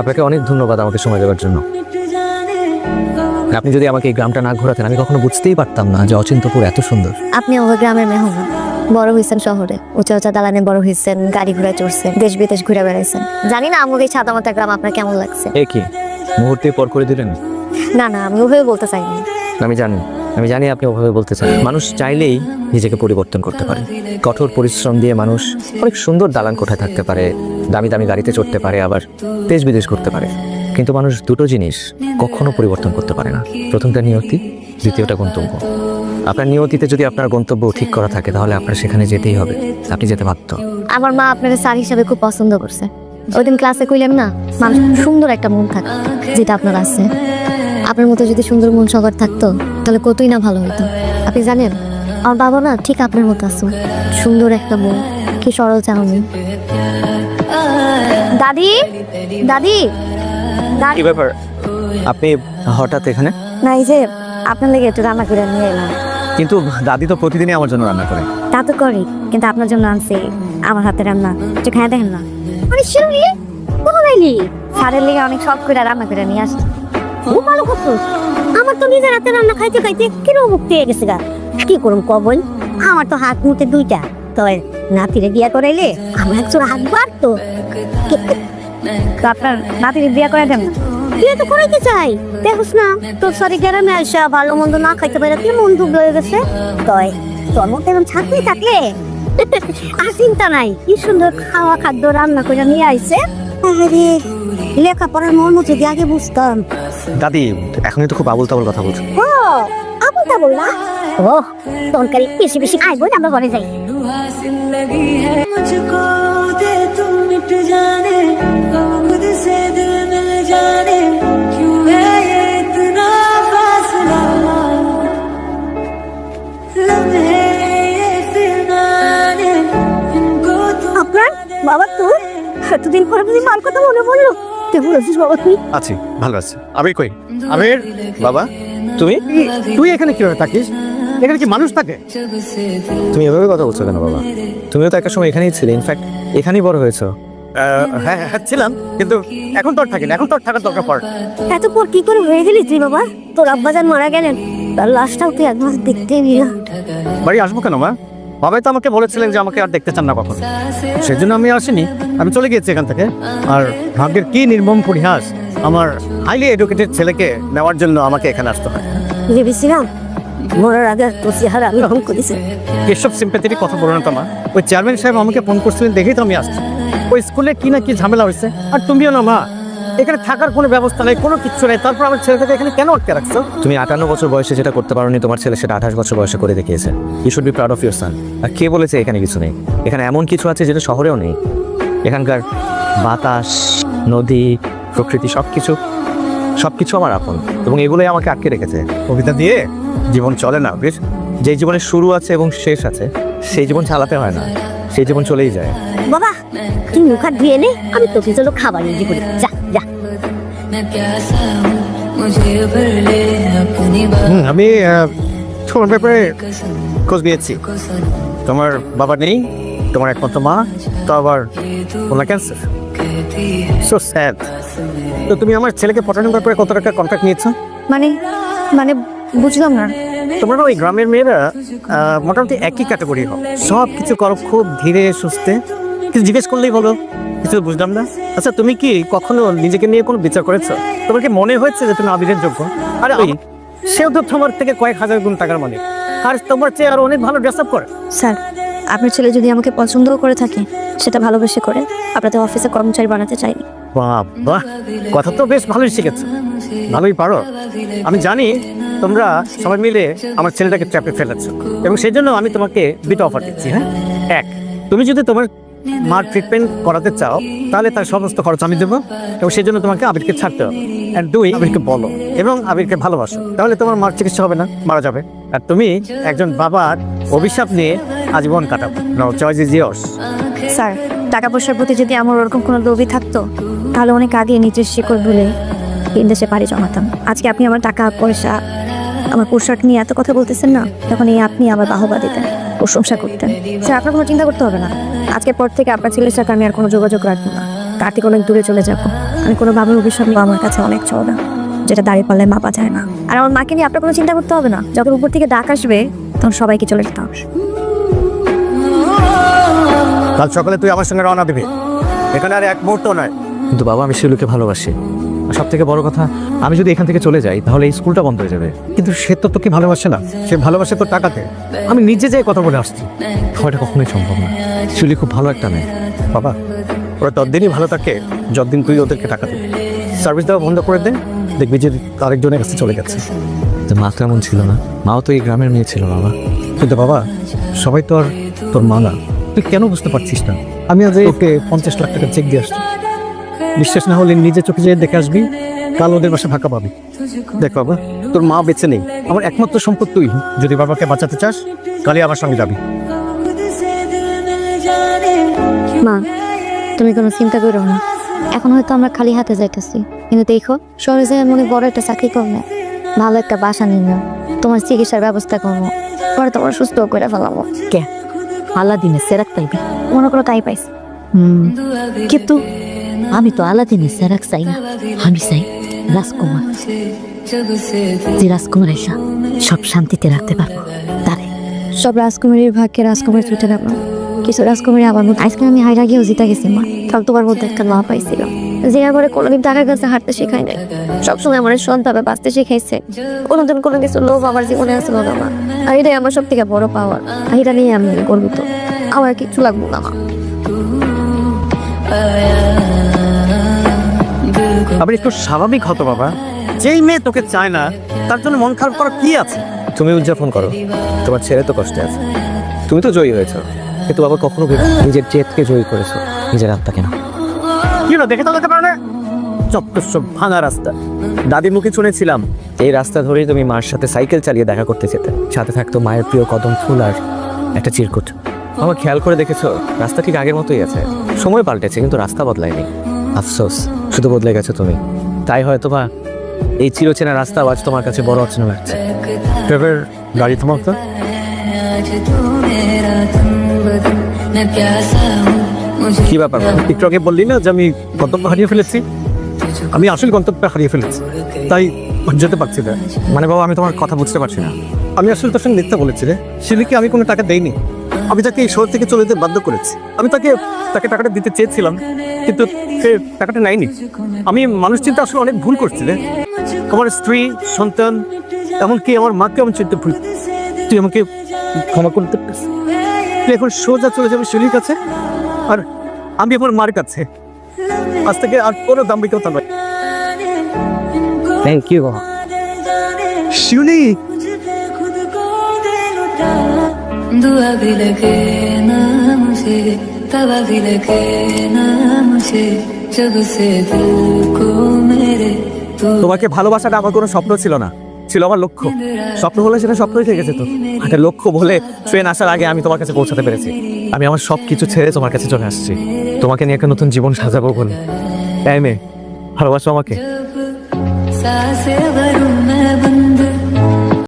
আপনাকে অনেক ধন্যবাদ আমাকে সময় দেওয়ার জন্য। আপনি যদি আমাকে এই গ্রামটা না ঘোরাতেন আমি কখনো বুঝতেই পারতাম না যে অচিন্তপুর এত সুন্দর। আপনি আমার গ্রামের মেহমান। বড় হয়েছেন শহরে। উঁচা উঁচা দালানে বড় হয়েছেন গাড়ি ঘোড়া চড়ছেন দেশ বিদেশ ঘুরে বেড়াইছেন। জানি না আমাকে এই সাদা মাথা গ্রাম আপনার কেমন লাগছে। এ কি? মুহূর্তে পর করে দিলেন? না না আমি ওভাবে বলতে চাইনি। আমি জানি। আমি জানি আপনি ওভাবে বলতে চান। মানুষ চাইলেই নিজেকে পরিবর্তন করতে পারে। কঠোর পরিশ্রম দিয়ে মানুষ অনেক সুন্দর দালান কোঠায় থাকতে পারে, দামি দামি গাড়িতে চড়তে পারে, আবার দেশ বিদেশ করতে পারে। কিন্তু মানুষ দুটো জিনিস কখনো পরিবর্তন করতে পারে না। প্রথমটা নিয়তি, দ্বিতীয়টা গন্তব্য। আপনার নিয়তিতে যদি আপনার গন্তব্য ঠিক করা থাকে, তাহলে আপনার সেখানে যেতেই হবে। আপনি যেতে বাধ্য। আমার মা আপনার স্যার হিসাবে খুব পছন্দ করছে। ওই দিন ক্লাসে কইলাম না মানুষ সুন্দর একটা মন থাকে, যেটা আপনার আছে। আপনার মতো যদি সুন্দর মন সবার থাকতো তাহলে কতই না ভালো হতো আপনি জানেন আমার বাবা না ঠিক আপনার মতো আছে। সুন্দর একটা মন কি সরল চাহনি। দাদি দাদি দাদি। কি ব্যাপার? আপনি হঠাৎ এখানে? না এই যে আপনার লেগে একটু রান্না করে নিয়ে এলাম। কিন্তু দাদি তো প্রতিদিনই আমার জন্য রান্না করে। তা তো করি কিন্তু আপনার জন্য আনছি আমার হাতে রান্না। একটু খেয়ে দেখেন না। মানে শুনি কোনো গাইলি স্যারের লেগে অনেক শখ করে রান্না করে নিয়ে আসছি। খুব ভালো করতো আমার তো নিজের হাতে রান্না খাইতে খাইতে কীরকম মুক্তি হয়ে গেছে গা। কি করুম কবল আমার তো হাত মুখে দুইটা। তো নাতিরে বিয়া করাইলে আমার একজন হাত বাড়তো। তো আপনার নাতিরে বিয়া করে দেন বিয়ে তো করাইতে চাই। দেখোস না তোর সরি গ্রামে আসা ভালো মন্দ না খাইতে পারে কি মন দুব হয়ে গেছে? তয় তোর মধ্যে এরকম ছাত্রী থাকলে? আর চিন্তা নাই কি সুন্দর খাওয়া খাদ্য রান্না করে নিয়ে আইছে। আরে লেখাপড়ার মন মুছে দিয়ে আগে বুঝতাম। দাদি এখনই তো খুব আবুল তাবুল কথা বলছো। ও আবুল তাবুল না? ও তখনকার বেশি বেশি আইব না আমরা ঘরে যাই। জানে। এতদিন পরে বুঝি মার কথা মনে পড়ল? কেমন আছিস বাবা তুই? আছি ভালো আছি। আমি কই? আমির? বাবা? তুমি? তুই এখানে কীভাবে থাকিস? এখানে কি মানুষ থাকে? তুমি এভাবে কথা বলছো কেন বাবা? তুমিও তো একটা সময় এখানেই ছিলে ইনফ্যাক্ট এখানেই বড় হয়েছো। হ্যাঁ হ্যাঁ ছিলাম কিন্তু এখন তোর থাকি এখন তোর থাকার দরকার পড়। এত পর কি করে হয়ে গেলি তুই বাবা? তোর আব্বাজান মারা গেলেন তার লাশটাও তুই একমাস দেখতে নিলাম বাড়ি আসব কেন মা? বাবাই তো আমাকে বলেছিলেন যে আমাকে আর দেখতে চান না কখনো। সেজন্য আমি আসিনি। আমি চলে গিয়েছি এখান থেকে। আর ভাগ্যের কি নির্মম পরিহাস আমার হাইলি এডুকেটেড ছেলেকে নেওয়ার জন্য আমাকে এখানে আসতে হয়। ভেবেছিলাম মরার আগে তোর চেহারা গ্রহণ করেছে এসব সিম্পেথেটিক কথা বলো না তো মা। ওই চেয়ারম্যান সাহেব আমাকে ফোন করছিলেন দেখেই তো আমি আসছি। ওই স্কুলে কি না কি ঝামেলা হয়েছে? আর তুমিও না মা। এখানে থাকার কোনো ব্যবস্থা নেই কোনো কিচ্ছু নেই। তারপর আমার ছেলেটাকে এখানে কেন আটকে রাখছো? তুমি আটান্ন বছর বয়সে যেটা করতে পারোনি তোমার ছেলে সেটা আঠাশ বছর বয়সে করে দেখিয়েছে। You should be proud of your son আর কে বলেছে এখানে কিছু নেই? এখানে এমন কিছু আছে যেটা শহরেও নেই। এখানকার বাতাস নদী প্রকৃতি সব কিছু সব কিছু আমার আপন। এবং এগুলোই আমাকে আটকে রেখেছে। কবিতা দিয়ে জীবন চলে না বেশ যে জীবনের শুরু আছে এবং শেষ আছে সেই জীবন চালাতে হয় না। সেই জীবন চলেই যায়। বাবা তুই মুখ হাত ধুয়ে নে আমি তোকে চলো খাবার রেডি করি। যা। আমি ছোট ব্যাপারে খোঁজ নিয়েছি। তোমার বাবা নেই তোমার একমাত্র মা তো আবার ওনার ক্যান্সার সো স্যাড তো তুমি আমার ছেলেকে পটানোর ব্যাপারে কত টাকা কন্ট্যাক্ট নিয়েছো? মানে মানে বুঝলাম না। তোমার ওই গ্রামের মেয়েরা মোটামুটি একই ক্যাটাগরি হোক সব কিছু করো খুব ধীরে সুস্থে। কিছু জিজ্ঞেস করলেই হলো। কিছু বুঝলাম না? আচ্ছা তুমি কি কখনো নিজেকে নিয়ে কোনো বিচার করেছ? তোমার কি মনে হয়েছে যে তুমি আবিরের যোগ্য? আরে ওই সেও তো তোমার থেকে কয়েক হাজার গুণ টাকার মালিক। আর তোমার চেয়ে আরও অনেক ভালো ড্রেস আপ করে। স্যার আপনার ছেলে যদি আমাকে পছন্দও করে থাকে সেটা ভালোবেসে করে আপনাদের অফিসে কর্মচারী বানাতে চাইনি। বাবা কথা তো বেশ ভালোই শিখেছো। ভালোই পারো। আমি জানি তোমরা সবাই মিলে আমার ছেলেটাকে ট্র্যাপে ফেলেছো। এবং সেই জন্য আমি তোমাকে দুটো অফার দিচ্ছি হ্যাঁ? এক তুমি যদি তোমার মার ট্রিটমেন্ট করাতে চাও, তাহলে তার সমস্ত খরচ আমি দেবো এবং সেই জন্য তোমাকে আবিরকে ছাড়তে হবে। অ্যান্ড দুই, আবিরকে বলো এবং আবিরকে ভালোবাসো। তাহলে তোমার মার চিকিৎসা হবে না, মারা যাবে। আর তুমি একজন বাবার অভিশাপ নিয়ে আজীবন কাটাবো। Now choice is yours sir, টাকা পয়সার প্রতি যদি আমার ওরকম কোনো লোভই থাকতো, তাহলে অনেক আগে নিজের শিকড় ভুলে তিন দেশে পাড়ি জমাতাম। আজকে আপনি আমার টাকা, পয়সা আমার পোশাক নিয়ে এত কথা বলতেছেন না তখন এই আপনি আমার বাহবা দিতেন প্রশংসা করতেন। স্যার আপনার কোনো চিন্তা করতে হবে না। আজকের পর থেকে আপনার ছেলের সাথে আমি আর কোনো যোগাযোগ রাখব না। কার্তিক অনেক দূরে চলে যাব। আমি কোনো বাবার অভিশাপ নিয়ে আমার কাছে অনেক চওড়া যেটা দাঁড়িয়ে পারলে মাপা যায় না। আর আমার মাকে নিয়ে আপনার কোনো চিন্তা করতে হবে না। যখন উপর থেকে ডাক আসবে তখন সবাইকে চলে যেতে হবে। কাল সকালে তুই আমার সঙ্গে রওনা দিবি। এখানে আর এক মুহূর্ত নয়। কিন্তু বাবা আমি শিলুকে ভালোবাসি। সব থেকে বড় কথা আমি যদি এখান থেকে চলে যাই তাহলে এই স্কুলটা বন্ধ হয়ে যাবে। কিন্তু সে তো তোকে ভালোবাসে না সে ভালোবাসে তোর টাকাতে। আমি নিজে যেয়ে কথা বলে আসছি। হওয়াটা কখনোই সম্ভব না। শিউলি খুব ভালো একটা মেয়ে। বাবা ওরা ততদিনই ভালো থাকে যতদিন তুই ওদেরকে টাকা দিবি। সার্ভিস দেওয়া বন্ধ করে দে দেখবি যে আরেকজনের কাছে চলে গেছে। মা তো এমন ছিল না? মাও তো এই গ্রামের মেয়ে ছিল বাবা। কিন্তু বাবা সবাই তো আর তোর মা না। তুই কেন বুঝতে পারছিস না? আমি আজ ওকে পঞ্চাশ লাখ টাকা চেক দিয়ে আসছি। বিশ্বাস না হলে নিজে চোখে যেয়ে দেখে আসবি কাল ওদের বাসা ফাঁকা পাবি। দেখ বাবা তোর মা বেঁচে নেই আমার একমাত্র সম্পদ তুই। যদি বাবাকে বাঁচাতে চাস কালই আমার সঙ্গে যাবি। মা তুমি কোনো চিন্তা করো না। এখন হয়তো আমরা খালি হাতে যাইতেছি। কিন্তু দেখো শহরে যে মনে বড় একটা চাকরি করবে। ভালো একটা বাসা নিন তোমার চিকিৎসার ব্যবস্থা করব। পরে তোমার সুস্থ করে ফেলাবো। কে? আল্লাহ দিনে সেরাক পাইবে। মনে করো তাই পাইছি। কিন্তু আমি তো আলাদিনের সেরাক চাই না আমি চাই রাজকুমার। যে রাজকুমার এসা, সব শান্তিতে রাখতে পারব। তারে। সব রাজকুমারীর ভাগ্যে রাজকুমার ছুটে গেল কিছু রাজকুমারী আমার মধ্যে আজকে আমি হাইরা গিয়েও জিতা গেছি, মা। তাহলে তোমার মধ্যে একটা মা পাইছিলাম। যে করে কোনোদিন টাকার কাছে হাঁটতে শেখাই নাই। সবসময় আমার সন্তানে বাঁচতে শিখাইছে। কোনোদিন কোনো কিছু লোভ আমার জীবনে আসলো না মা। আর এটাই আমার সব থেকে বড় পাওয়ার আর এটা নিয়ে আমি গর্বিত। আমার কিছু লাগবো না, মা। আবার একটু স্বাভাবিক হতো বাবা। যেই মেয়ে তোকে চায় না তার জন্য মন খারাপ করার কি আছে? তুমি উদযাপন করো। তোমার ছেলে তো কষ্টে আছে। তুমি তো জয়ী হয়েছো। কিন্তু বাবা কখনো ভেবে নিজের জেদকে জয়ী করেছ নিজের আত্মাকে না। কি হলো দেখে তো দেখতে পারো না ভাঙা রাস্তা। দাদির মুখে শুনেছিলাম এই রাস্তা ধরেই তুমি মার সাথে সাইকেল চালিয়ে দেখা করতে যেতে। সাথে থাকতো মায়ের প্রিয় কদম ফুল আর একটা চিরকুট। আমার খেয়াল করে দেখেছ রাস্তা ঠিক আগের মতোই আছে। সময় পাল্টেছে কিন্তু রাস্তা বদলায়নি। আফসোস। শুধু বদলে গেছো তুমি। তাই হয়তো বা এই চিরচেনা রাস্তা আজ তোমার কাছে বড় অচেনা লাগছে। ফেভার গাড়ি তোমার তো। কি ব্যাপার? একটু আগে বললি না যে আমি গন্তব্য হারিয়ে ফেলেছি? আমি আসল গন্তব্য হারিয়ে ফেলেছি। তাই যেতে পারছি না। মানে বাবা আমি তোমার কথা বুঝতে পারছি না। আমি আসলে তোর সঙ্গে মিথ্যা বলেছি রে। সে আমি কোনো টাকা দেইনি। আমি তাকে এই শহর থেকে চলে যেতে বাধ্য করেছি। আমি তাকে তাকে টাকাটা দিতে চেয়েছিলাম কিন্তু সে টাকাটা নেয়নি। আমি মানুষ চিন্তা আসলে অনেক ভুল করছি রে। আমার স্ত্রী সন্তান এমনকি আমার মাকে আমি চিন্তা ভুল। তুই আমাকে ক্ষমা করতে তুই এখন সোজা চলে যাবে শরীর কাছে আর আমি আমার মার কাছে। আজ থেকে আর কোনো দাম বিক্রেতা নয় থ্যাংক ইউ শিউলি! दुआ भी लगे ना मुझे तवा भी लगे ना मुझे जब से दिल को मेरे तू তোমাকে ভালোবাসাটা আমার কোনো স্বপ্ন ছিল না ছিল আমার লক্ষ্য স্বপ্ন হলে সেটা স্বপ্নই থেকে যেত একটা লক্ষ্য বলে ট্রেন আসার আগে আমি তোমার কাছে পৌঁছাতে পেরেছি আমি আমার সব কিছু ছেড়ে তোমার কাছে চলে আসছি তোমাকে নিয়ে একটা নতুন জীবন সাজাবো বলে তাই মেয়ে ভালোবাসো আমাকে सांसें भरूं मैं बंद